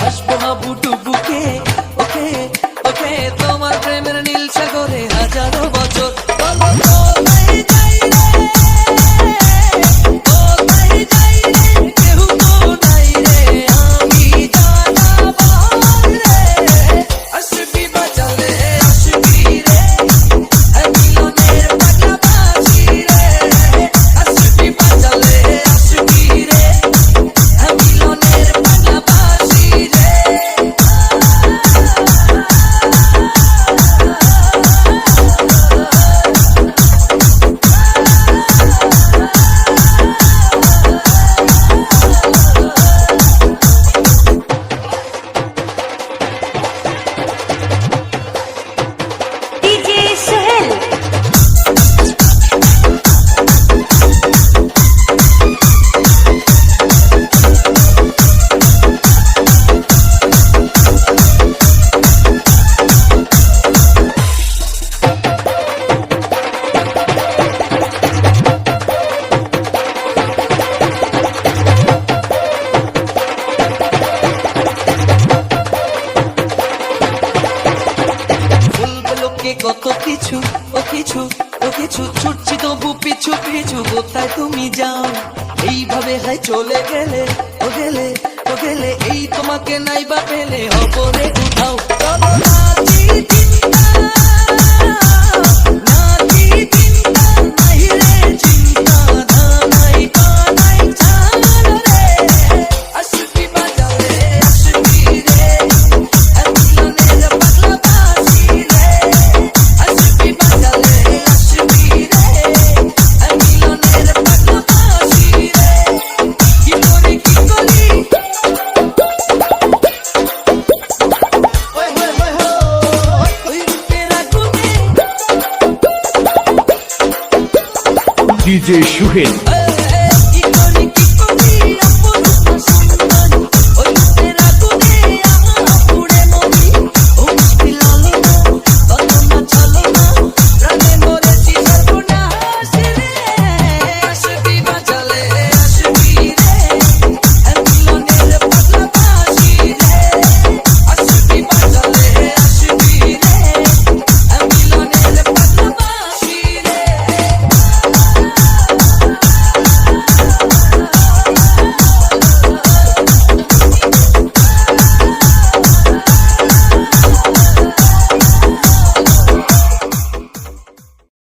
হাসবো না বুটু বুকে কিছু ছুটছি, তবু পিছু পিছু কোথায় তুমি যাও? এইভাবে হয় চলে গেলে, ও গেলে ও গেলে, এই তোমাকে নাই বা পেলে, অপরে উঠাও। ডিজে সুহেল।